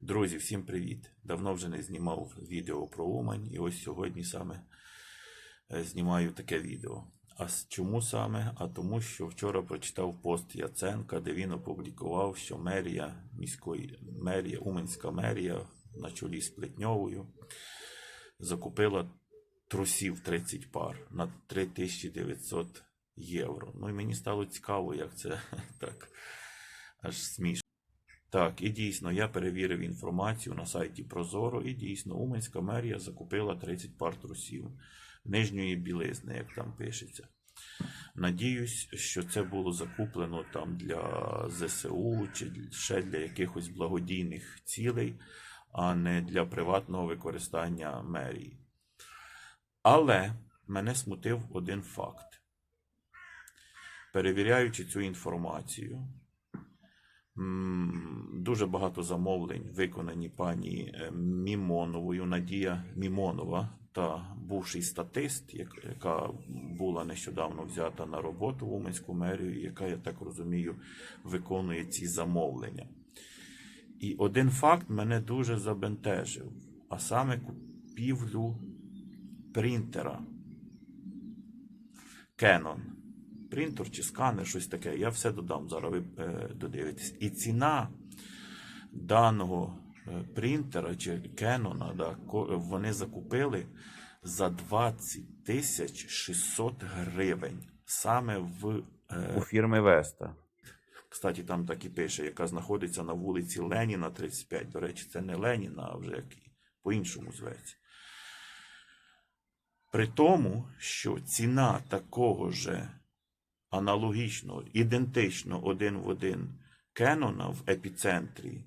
Друзі, всім привіт! Давно вже не знімав відео про Умань, і ось сьогодні саме е, знімаю таке відео. А чому саме? А тому, що вчора прочитав пост Яценка, де він опублікував, що мерія міської мерія, Уманська мерія на чолі з Плетньовою закупила трусів 30 пар на 3900 євро. Ну і мені стало цікаво, як це так аж смішно. Так, і дійсно, я перевірив інформацію на сайті Прозоро, і дійсно, Уманська мерія закупила 30 пар трусів нижньої білизни, як там пишеться. Надіюсь, що це було закуплено там для ЗСУ чи ще для якихось благодійних цілей, а не для приватного використання мерії. Але мене смутив один факт. Перевіряючи цю інформацію, Дуже багато замовлень виконані пані е, Мімоновою, Надія Мімонова та бувший статист, яка була нещодавно взята на роботу в Уманську мерію, яка, я так розумію, виконує ці замовлення. І один факт мене дуже забентежив, а саме купівлю принтера Canon. Принтер чи сканер, щось таке. Я все додам, зараз ви е, додивитесь. І ціна даного е, принтера чи Canon, да, вони закупили за 20 тисяч 600 гривень. Саме в е, у фірми Веста. Кстати, там так і пише, яка знаходиться на вулиці Леніна, 35. До речі, це не Леніна, а вже як по-іншому зветься. При тому, що ціна такого же аналогічного, ідентично один в один Кенона в епіцентрі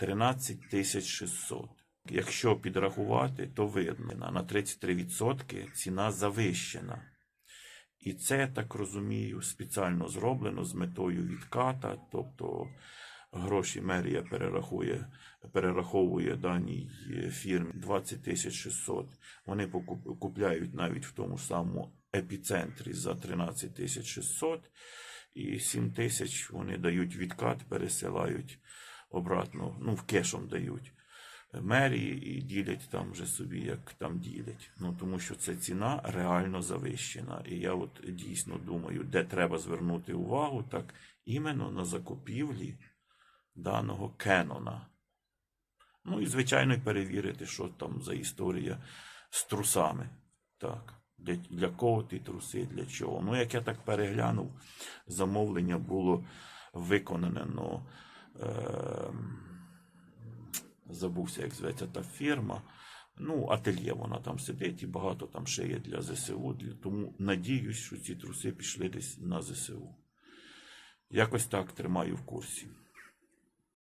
13 600. Якщо підрахувати, то видно, на 33% ціна завищена. І це, так розумію, спеціально зроблено з метою відката, тобто гроші мерія перерахує, перераховує даній фірмі 20 600. Вони купляють навіть в тому самому епіцентрі за 13 тисяч 600, і 7 тисяч вони дають відкат, пересилають обратно, ну, в кешом дають мерії і ділять там вже собі, як там ділять. Ну тому що це ціна реально завищена. І я от дійсно думаю, де треба звернути увагу, так іменно на закупівлі даного Кенона. Ну і звичайно перевірити, що там за історія з трусами. Так. Для, кого ті труси, для чого. Ну, як я так переглянув, замовлення було виконане. Ну, е, забувся, як зветься та фірма. Ну, ательє вона там сидить і багато там шиє для ЗСУ. Для, тому надіюсь, що ці труси пішли десь на ЗСУ. Якось так тримаю в курсі.